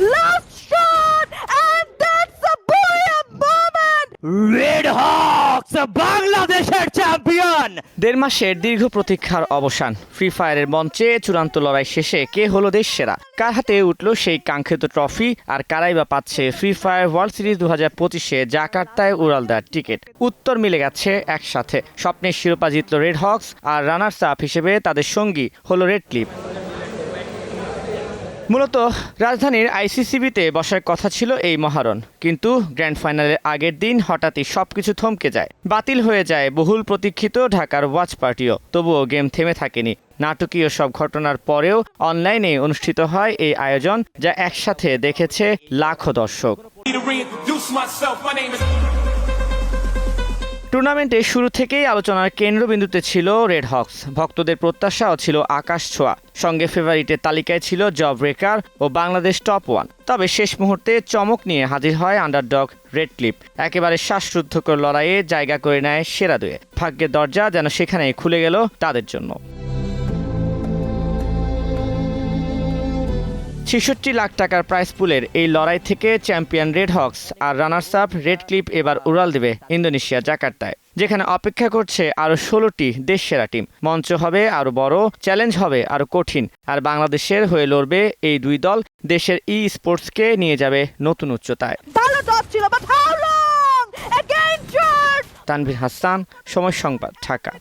Last shot! And that's a brilliant moment! Red Hawks বাংলাদেশের champion দেড় মাসের দীর্ঘ প্রতীক্ষার অবসান। ফ্রি ফায়ারের মঞ্চে চূড়ান্ত লড়াই শেষে কে হলো দেশ সেরা? কার হাতে উঠল সেই কাঙ্ক্ষিত ট্রফি? আর কারাই বা পাচ্ছে ফ্রি ফায়ার ওয়ার্ল্ড সিরিজ দু হাজার পঁচিশে জাকার্তায় উড়াল দেওয়ার টিকিট। উত্তর মিলে গেছে একসাথে। স্বপ্নের শিরোপা জিতল রেড হকস আর রানার্স আপ হিসেবে তাদের সঙ্গী হলো রেড ক্লিপ মূলত রাজধানীর আইসিসিবিতে বসার কথা ছিল এই মহারণ। কিন্তু গ্র্যান্ড ফাইনালের আগের দিন হঠাৎই সবকিছু থমকে যায়। বাতিল হয়ে যায় বহুল প্রতীক্ষিত ঢাকার ওয়াচ পার্টিও। তবুও গেম থেমে থাকেনি। নাটকীয় সব ঘটনার পরেও অনলাইনে অনুষ্ঠিত হয় এই আয়োজন, যা একসাথে দেখেছে লাখো দর্শক। To reintroduce myself. My name is. টুর্নামেন্টে শুরু থেকেই আলোচনার কেন্দ্রবিন্দুতে ছিল রেড হকস ভক্তদের প্রত্যাশাও ছিল আকাশ ছোঁয়া সঙ্গে ফেভারিটের তালিকায় ছিল জব রেকার ও বাংলাদেশ টপ ওয়ান তবে শেষ মুহূর্তে চমক নিয়ে হাজির হয় আন্ডারডগ রেড ক্লিপ একেবারে শ্বাসরুদ্ধকর লড়াইয়ে জায়গা করে নেয় সেরা দুয়ে ভাগ্যের দরজা যেন সেখানেই খুলে গেল তাদের জন্য ছেষট্টি লাখ টাকার প্রাইস পুলের এই লড়াই থেকে চ্যাম্পিয়ন রেড হকস আর রানার্স আপ রেড ক্লিপ এবার উড়াল দেবে ইন্দোনেশিয়া জাকার্তায় যেখানে অপেক্ষা করছে আরও ষোলোটি দেশ সেরা টিম মঞ্চ হবে আরও বড় চ্যালেঞ্জ হবে আরও কঠিন আর বাংলাদেশের হয়ে লড়বে এই দুই দল দেশের ই স্পোর্টসকে নিয়ে যাবে নতুন উচ্চতায়। তানভীর হাসান সময় সংবাদ ঢাকা।